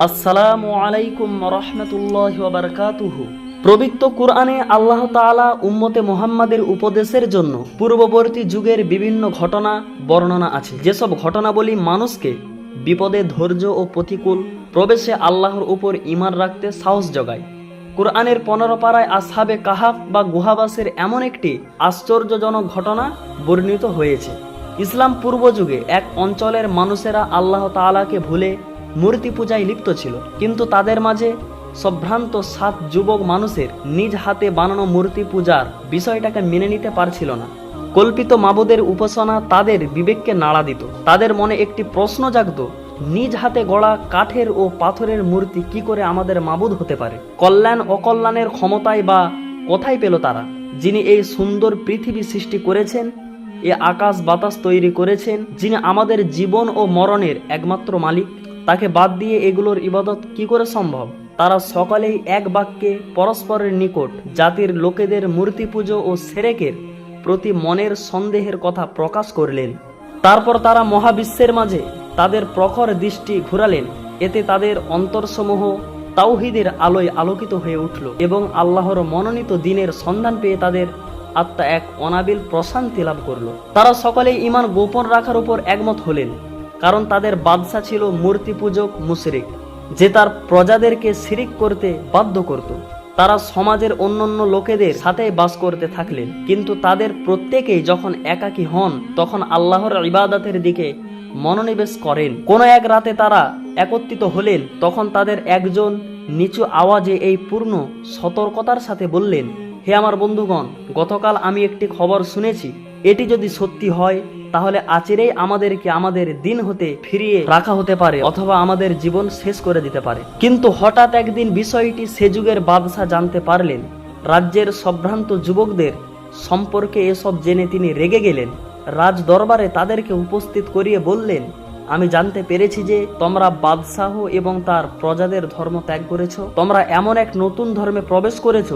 আসসালামু আলাইকুম রহমতুল্লাহ বারকাতুহু। পবিত্র কোরআনে আল্লাহ তাআলা উম্মতে মুহাম্মাদের উপদেশের জন্য পূর্ববর্তী যুগের বিভিন্ন ঘটনা, বর্ণনা আছে। যেসব ঘটনাবলী মানুষকে বিপদে, ধৈর্য ও প্রতিকূল প্রবেশে আল্লাহর উপর ঈমান রাখতে সাহস জগায় কোরআনের পনেরো পাড়ায় আসহাবে কাহাফ বা গুহাবাসের এমন একটি আশ্চর্যজনক ঘটনা বর্ণিত হয়েছে। ইসলাম পূর্ব যুগে এক অঞ্চলের মানুষেরা আল্লাহ তাআলাকে ভুলে মূর্তি পূজায় লিপ্ত ছিল। কিন্তু তাদের মাঝে সম্ভ্রান্ত সাত যুবক মানুষের নিজ হাতে বানানো মূর্তি পূজার বিষয়টাকে মেনে নিতে পারছিল না। কল্পিত মাবুদের উপাসনা তাদের বিবেককে নাড়া দিত। তাদের মনে একটি প্রশ্ন জাগত, নিজ হাতে গড়া কাঠের ও পাথরের মূর্তি কি করে আমাদের মাবুদ হতে পারে? কল্যাণ অকল্যাণের ক্ষমতায় বা কোথায় পেল তারা? যিনি এই সুন্দর পৃথিবী সৃষ্টি করেছেন, এ আকাশ বাতাস তৈরি করেছেন, যিনি আমাদের জীবন ও মরণের একমাত্র মালিক। তাকে বাদ দিয়ে এগুলোর ইবাদত কি করে সম্ভব? তারা সকলেই এক বাক্যে পরস্পরের নিকট জাতির লোকেদের মূর্তি পুজো ও সেরেকের প্রতি মনের সন্দেহের কথা প্রকাশ করলেন। তারপর তারা মহাবিশ্বের মাঝে তাদের প্রখর দৃষ্টি ঘুরালেন। এতে তাদের অন্তরসমূহ তাওহিদের আলোয় আলোকিত হয়ে উঠল এবং আল্লাহর মনোনীত দিনের সন্ধান পেয়ে তাদের আত্মা এক অনাবিল প্রশান্তি লাভ করল। তারা সকলেই ইমান গোপন রাখার উপর একমত হলেন। কারণ তাদের বাদশা ছিল মূর্তি পূজক মুশরিক। যে তার প্রজাদেরকে শিরিক করতে বাধ্য করত, তারা সমাজের অন্যান্য লোকেদের সাথে বাস করতে থাকলেন। কিন্তু তাদের প্রত্যেকেই যখন একাকী হন, তখন আল্লাহর ইবাদতের দিকে মনোনিবেশ করেন। কোন এক রাতে তারা একত্রিত হলেন, তখন তাদের একজন নিচু আওয়াজে এই পূর্ণ সতর্কতার সাথে বললেন, হে আমার বন্ধুগণ, গতকাল আমি একটি খবর শুনেছি। এটি যদি সত্যি হয়, তাহলে আচিরেই আমাদেরকে আমাদের দিন হতে ফিরিয়ে রাখা হতে পারে অথবা আমাদের জীবন শেষ করে দিতে পারে। কিন্তু হঠাৎ একদিন বিষয়টি সে যুগের বাদশাহ জানতে পারলেন, রাজ্যের সম্ভ্রান্ত যুবকদের সম্পর্কে এসব জেনে তিনি রেগে গেলেন। রাজ দরবারে তাদেরকে উপস্থিত করিয়ে বললেন, আমি জানতে পেরেছি যে তোমরা বাদশাহ এবং তার প্রজাদের ধর্ম ত্যাগ করেছ। তোমরা এমন এক নতুন ধর্মে প্রবেশ করেছ,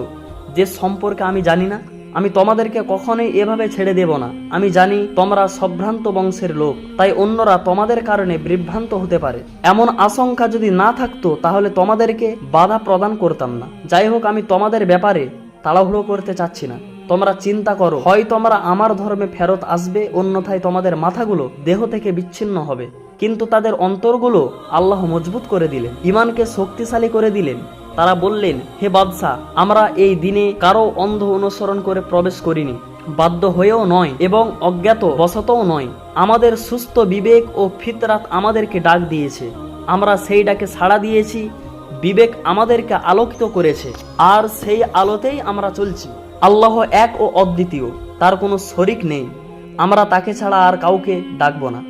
যে সম্পর্কে আমি জানি না। আমি তোমাদেরকে কখনোই এভাবে ছেড়ে দেব না। আমি জানি তোমরা সম্ভ্রান্ত বংশের লোক, তাই অন্যরা তোমাদের কারণে বিভ্রান্ত হতে পারে। এমন আশঙ্কা যদি না থাকতো, তাহলে তোমাদেরকে বাধা প্রদান করতাম না। যাই হোক, আমি তোমাদের ব্যাপারে তাড়াহুড়ো করতে চাচ্ছি না। তোমরা চিন্তা করো, হয় তোমরা আমার ধর্মে ফেরত আসবে, অন্যথায় তোমাদের মাথাগুলো দেহ থেকে বিচ্ছিন্ন হবে। কিন্তু তাদের অন্তরগুলো আল্লাহ মজবুত করে দিলেন ইমানকে শক্তিশালী করে দিলেন। তারা বললেন, হে বাদশাহ, আমরা এই দিনে কারও অন্ধ অনুসরণ করে প্রবেশ করিনি। বাধ্য হয়েও নয় এবং অজ্ঞাত বশতও নয়। আমাদের সুস্থ বিবেক ও ফিতরাত আমাদেরকে ডাক দিয়েছে। আমরা সেই ডাকে সাড়া দিয়েছি। বিবেক আমাদেরকে আলোকিত করেছে। আর সেই আলোতেই আমরা চলছি। আল্লাহ এক ও অদ্বিতীয়। তার কোনো শরিক নেই। আমরা তাকে ছাড়া আর কাউকে ডাকবো না।